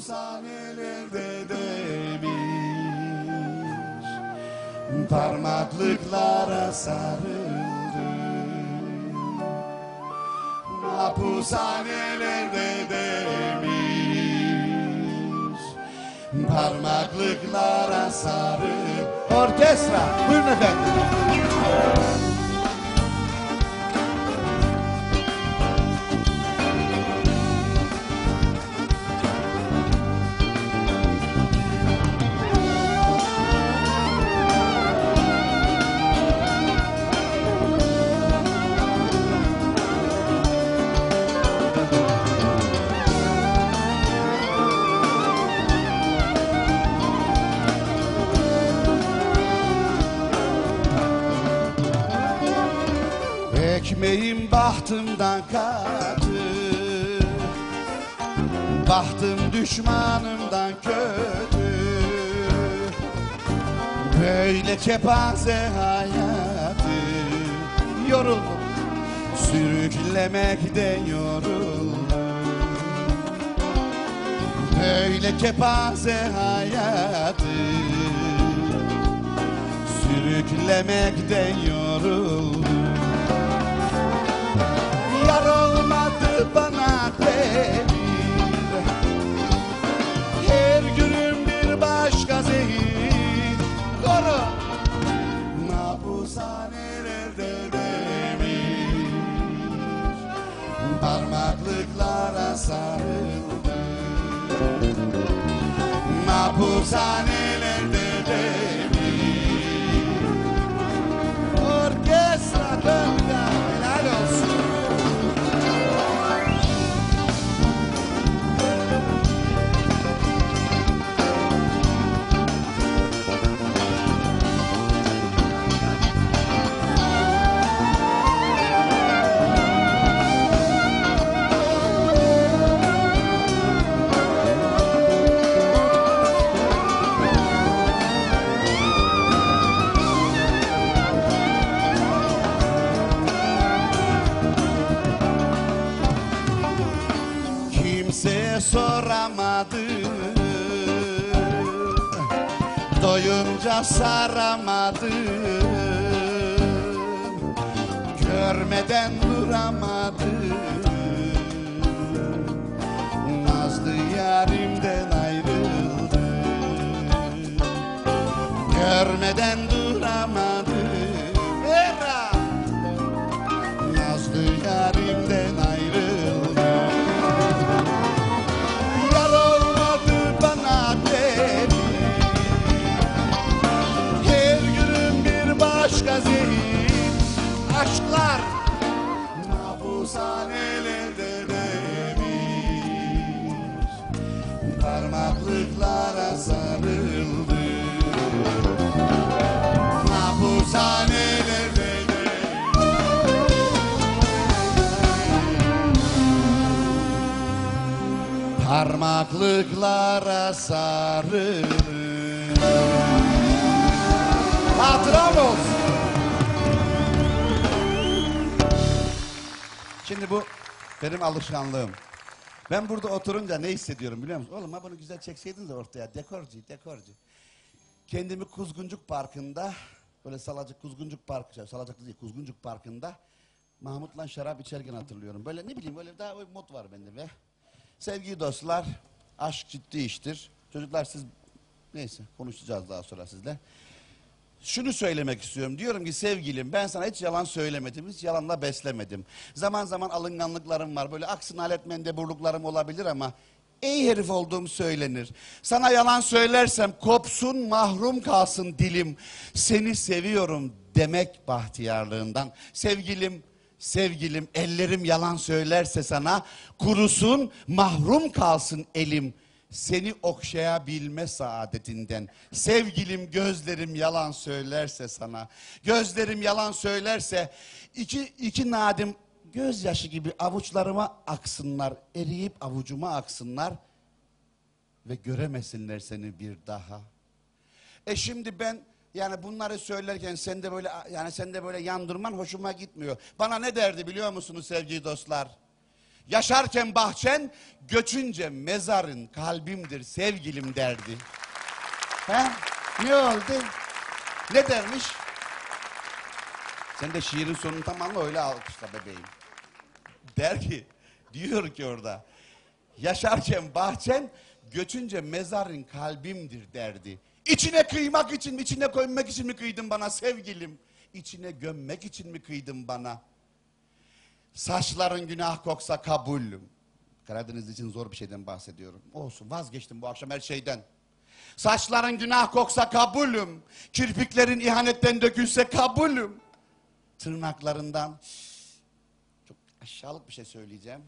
Mahpushanelerde demiş Parmaklıklara sarıldı Mahpushanelerde demiş Parmaklıklara sarıl Orkestra buyurun efendim Bahtımdan kaçtı Bahtım düşmanımdan kötü. Böyle kepaze hayatı Yoruldum. Sürüklemekten yoruldum. Böyle kepaze hayatı Sürüklemekten yoruldum Saramadı Görmeden duramadı Nazlı yarimden Parmaklıklara sarıldı. Mahpushanelerde Parmaklıklara sarılır Hatıram olsun. Şimdi bu benim alışkanlığım. Ben burada oturunca ne hissediyorum biliyor musun? Oğlum ha bunu güzel çekseydin de ortaya. Dekorcu, dekorcu. Kendimi Kuzguncuk Parkı'nda, böyle Salacık Kuzguncuk Parkı, Salacak değil Kuzguncuk Parkı'nda Mahmut'la şarap içerken hatırlıyorum. Böyle ne bileyim böyle daha bir mod var bende be. Sevgili dostlar, aşk ciddi iştir. Çocuklar siz, neyse konuşacağız daha sonra sizle. Şunu söylemek istiyorum. Diyorum ki sevgilim ben sana hiç yalan söylemedim. Hiç yalanla beslemedim. Zaman zaman alınganlıklarım var. Böyle aksın alet mendeburluklarım olabilir ama iyi herif olduğum söylenir. Sana yalan söylersem kopsun mahrum kalsın dilim. Seni seviyorum demek bahtiyarlığından. Sevgilim Sevgilim ellerim yalan söylerse sana kurusun mahrum kalsın elim seni okşayabilme saadetinden. Sevgilim gözlerim yalan söylerse sana. Gözlerim yalan söylerse iki, iki nadim gözyaşı gibi avuçlarıma aksınlar. Eriyip avucuma aksınlar. Ve göremesinler seni bir daha. E şimdi ben yani bunları söylerken sen de böyle yani sen de böyle yandırman hoşuma gitmiyor. Bana ne derdi biliyor musunuz sevgili dostlar? Yaşarken bahçen, göçünce mezarın kalbimdir sevgilim derdi. He? Ne oldu? Ne dermiş? Sen de şiirin sonunu tam anla öyle alkışla bebeğim. Der ki, diyor ki orada. Yaşarken bahçen, göçünce mezarın kalbimdir derdi. İçine kıymak için mi, içine koymak için mi kıydın bana sevgilim? İçine gömmek için mi kıydın bana? Saçların günah koksa kabulüm. Karadeniz için zor bir şeyden bahsediyorum. Olsun vazgeçtim bu akşam her şeyden. Saçların günah koksa kabulüm. Kirpiklerin ihanetten dökülse kabulüm. Tırnaklarından çok aşağılık bir şey söyleyeceğim.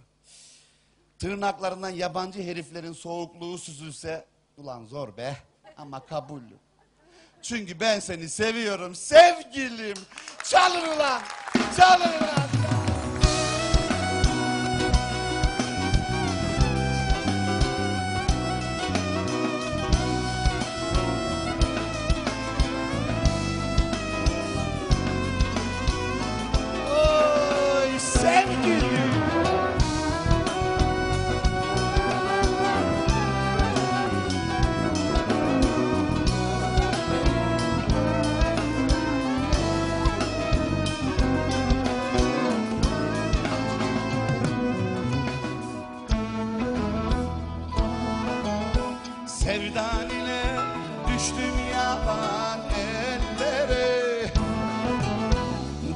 Tırnaklarından yabancı heriflerin soğukluğu süzülse ulan zor be ama kabulüm. Çünkü ben seni seviyorum sevgilim. Çalın ulan. Çalın ulan. Sevdan ile düştüm yaban ellere.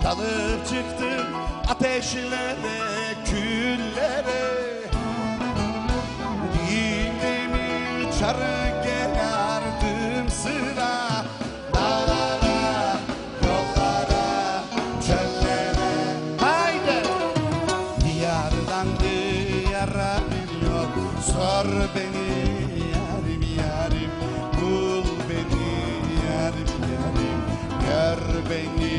Dalıp çıktım ateşlere, küllere. Dilimi çarı gelerdim sıra. Dağlara, yollara, çöllere. Haydi! Diyardan diyara yol Sor beni Gör beni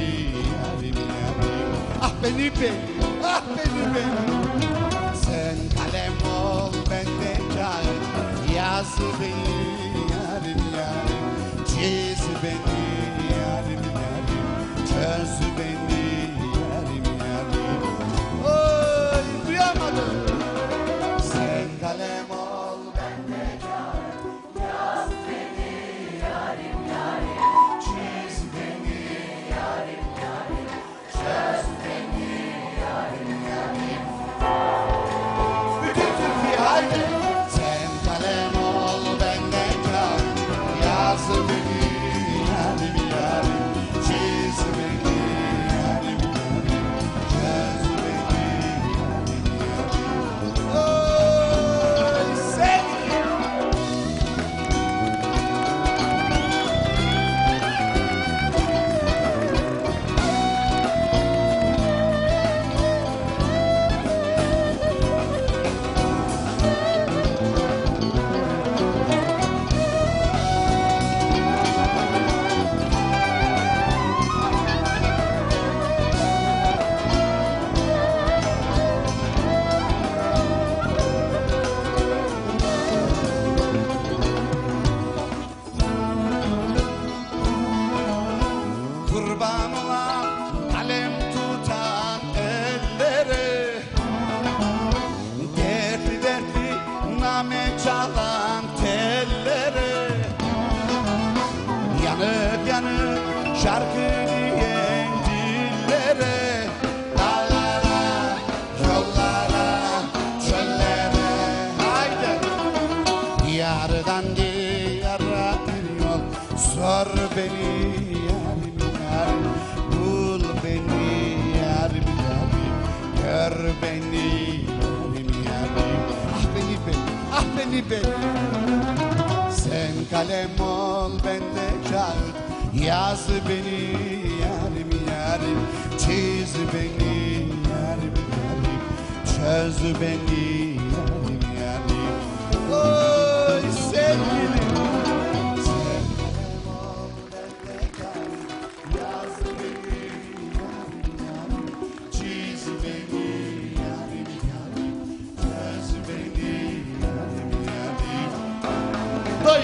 yarim yarim Ah beni beni, ah beni beni Sen kalem ol ben de kağıt Yaz beni yarim yarim Çiz beni beni beni? Sen kalem ol ben de kağıt. Yaz beni yarim yarim. Çiz beni yarim yarim. Çöz beni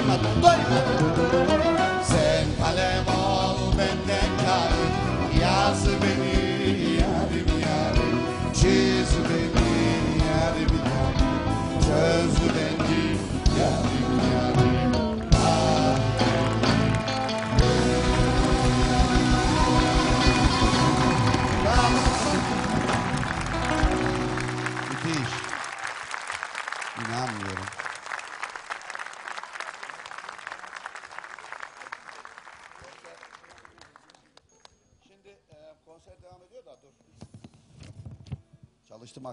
دايما دايما.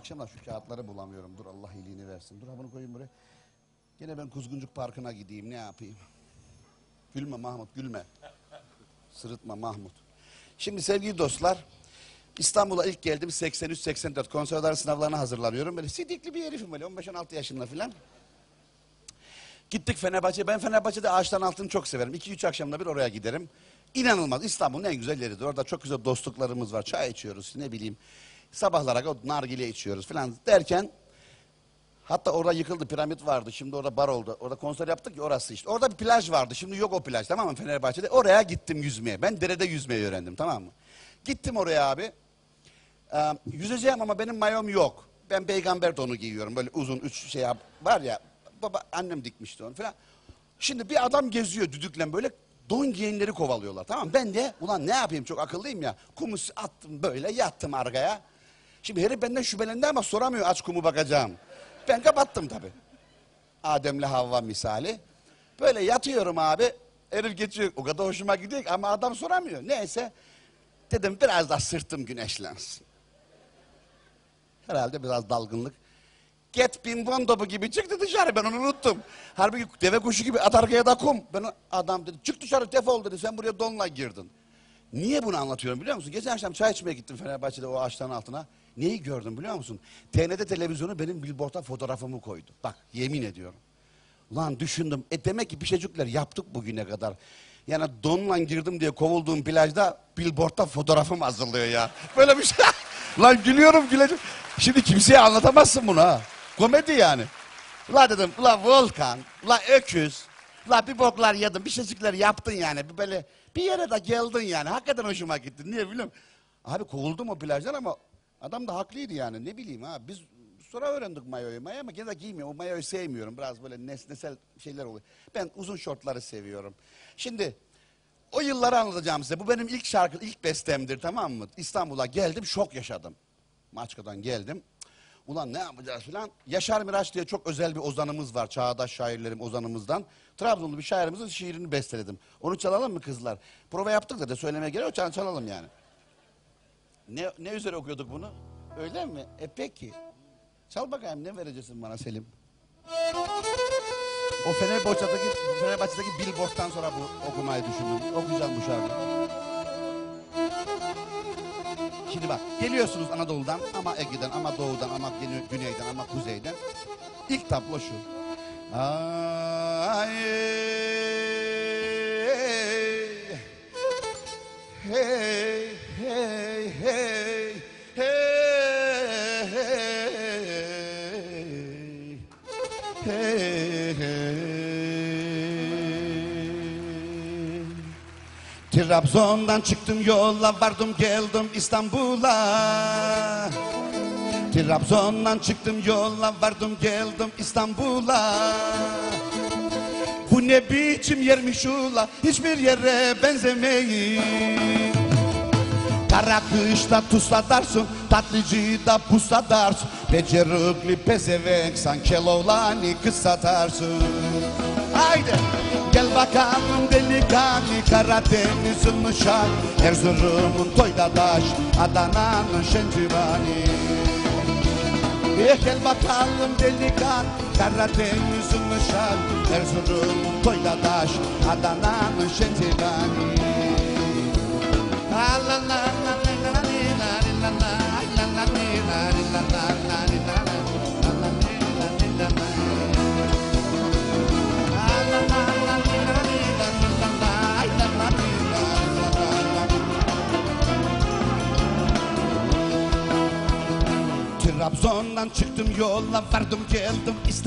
Akşam da şu kağıtları bulamıyorum. Dur Allah iyiliğini versin. Dur ha bunu koyayım buraya. Gene ben Kuzguncuk Parkı'na gideyim ne yapayım? Gülme Mahmut gülme. Sırıtma Mahmut. Şimdi sevgili dostlar İstanbul'a ilk geldim 83-84 konservatuar sınavlarına hazırlanıyorum. Böyle sidikli bir herifim böyle 15-16 yaşında falan. Gittik Fenerbahçe. Ben Fenerbahçe'de ağaçtan altını çok severim. 2-3 akşamda bir oraya giderim. İnanılmaz. İstanbul'un en güzel yeridir. Orada çok güzel dostluklarımız var. Çay içiyoruz ne bileyim. Sabahlara nargile içiyoruz falan derken Hatta orada yıkıldı piramit vardı. Şimdi orada bar oldu. Orada konser yaptık ya orası işte. Orada bir plaj vardı. Şimdi yok o plaj tamam mı Fenerbahçe'de. Oraya gittim yüzmeye. Ben derede yüzmeyi öğrendim tamam mı? Gittim oraya abi. Ee, yüzeceğim ama benim mayom yok. Ben peygamber donu giyiyorum. Böyle uzun üç şey var ya. Baba annem dikmişti onu falan. Şimdi bir adam geziyor düdükle böyle don giyenleri kovalıyorlar. Tamam? Ben de ulan ne yapayım çok akıllıyım ya. Kumu attım böyle yattım arkaya. Şimdi herif benden şüphelendi ama soramıyor aç kumu bakacağım. Ben kapattım tabii. Adem'le Havva misali. Böyle yatıyorum abi. Herif geçiyor. O kadar hoşuma gidiyor ama adam soramıyor. Neyse. Dedim biraz da sırtım güneşlensin. Herhalde biraz dalgınlık. Get pimpon topu gibi çıktı dışarı ben onu unuttum. Halbuki deve kuşu gibi at arkaya da kum. Ben adam dedi çık dışarı defol dedi sen buraya donla girdin. Niye bunu anlatıyorum biliyor musun? Geçen akşam çay içmeye gittim Fenerbahçe'de o ağaçların altına. Neyi gördüm biliyor musun? TNT televizyonu benim billboard'a fotoğrafımı koydu. Bak yemin ediyorum. Ulan düşündüm. E demek ki bir şeycikler yaptık bugüne kadar. Yani donla girdim diye kovulduğum plajda billboard'da fotoğrafım hazırlıyor ya. Böyle bir şey. Lan gülüyorum güleceğim. Şimdi kimseye anlatamazsın bunu ha. Komedi yani. La dedim la Volkan, la öküz, la bir boklar yedin, bir şeycikler yaptın yani. Bir böyle bir yere de geldin yani. Hakikaten hoşuma gitti. Niye biliyorum? Abi kovuldum o plajdan ama adam da haklıydı yani. Ne bileyim ha. Biz sonra öğrendik mayoyu. Mayo ama gene giymiyorum. O mayoyu sevmiyorum. Biraz böyle nesnesel şeyler oluyor. Ben uzun şortları seviyorum. Şimdi o yılları anlatacağım size. Bu benim ilk şarkı, ilk bestemdir tamam mı? İstanbul'a geldim, şok yaşadım. Maçka'dan geldim. Ulan ne yapacağız filan. Yaşar Miraç diye çok özel bir ozanımız var. Çağdaş şairlerim ozanımızdan. Trabzonlu bir şairimizin şiirini besteledim. Onu çalalım mı kızlar? Prova yaptık da de söylemeye gerek yok. çal- Çalalım yani. Ne, ne üzere okuyorduk bunu? Öyle mi? E peki. Çal bakayım ne vereceksin bana Selim? O Fenerbahçe'deki, Fenerbahçe'deki billboard'tan sonra bu okumayı düşündüm. Okuyacağım bu şarkıyı. Şimdi bak geliyorsunuz Anadolu'dan ama Ege'den ama Doğu'dan ama Güney- Güney'den ama Kuzey'den. İlk tablo şu. Ay, hey, hey, Trabzon'dan çıktım yola vardım geldim İstanbul'a. Trabzon'dan çıktım yola vardım geldim İstanbul'a. Bu ne biçim yermiş ula hiçbir yere benzemeyin Kara kışta tusladarsın, tatlıcı da pusladarsın Becerikli pezevenk san kelovlani kız satarsın. Haydi gel bakalım delikanlı Karadeniz'in nişan Erzurum'un toydadaş Adana'nın şencivani. Gel bakalım delikan Karadeniz'in nişan Erzurum'un toydadaş Adana'nın şencivani Trabzon'dan çıktım yola vardım geldim İstanbul